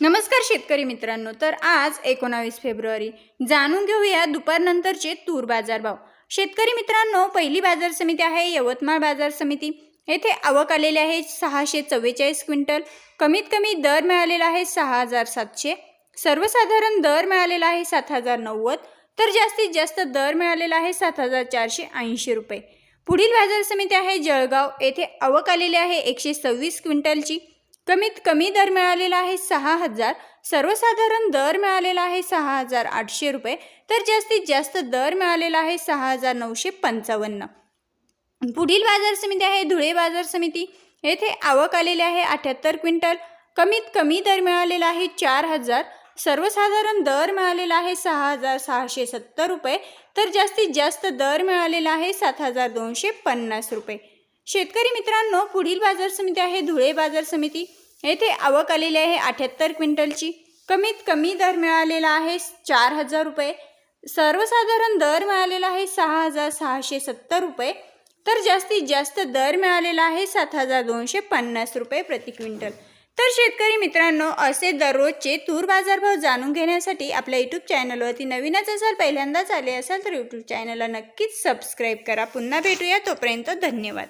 नमस्कार शेतकरी मित्रांनो तर आज एकोणावीस फेब्रुवारी. जाणून घेऊया दुपारनंतरचे तूर बाजारभाव शेतकरी मित्रांनो पहिली बाजार समिती आहे यवतमाळ बाजार समिती. येथे आवक आलेली आहे सहाशे चव्वेचाळीस क्विंटल. कमीत कमी दर मिळालेला आहे सहा हजार सातशे. सर्वसाधारण दर मिळालेला आहे सात हजार नव्वद. तर जास्तीत जास्त दर मिळालेला आहे सात हजार चारशे ऐंशी रुपये. पुढील बाजार समिती आहे जळगाव. येथे आवक आलेली आहे एकशे सव्वीस क्विंटलची. कमीत कमी दर मिळालेला आहे सहा हजार सर्वसाधारण दर मिळालेला आहे सहा हजार आठशे रुपये तर जास्तीत जास्त दर मिळालेला आहे सहा हजार नऊशे पंचावन्न. पुढील बाजार समिती आहे धुळे बाजार समिती. येथे आवक आलेली आहे अठ्याहत्तर क्विंटल. कमीत कमी दर मिळालेला आहे चार हजार सर्वसाधारण दर मिळालेला आहे सहा हजार सहाशे सत्तर रुपये तर जास्तीत जास्त दर मिळालेला आहे सात हजार दोनशे पन्नास रुपये. शेतकरी मित्रांनो पुढील बाजार समिती आहे धुळे बाजार समिती. येथे आवक आलेली आहे अठ्याहत्तर क्विंटलची. कमीत कमी दर मिळालेला आहे चार हजार रुपये. सर्वसाधारण दर मिळालेला आहे सहा हजार सहाशे सत्तर रुपये. तर जास्तीत जास्त दर मिळालेला आहे सात हजार दोनशे पन्नास रुपये प्रति क्विंटल. तर शेतकरी मित्रांनो असे दररोजचे तूर बाजारभाव जाणून घेण्यासाठी आपल्या यूट्यूब चॅनलवरती नवीनच असाल पहिल्यांदाच आले असाल तर यूट्यूब चॅनलला नक्कीच सबस्क्राईब करा. पुन्हा भेटूया तोपर्यंत धन्यवाद.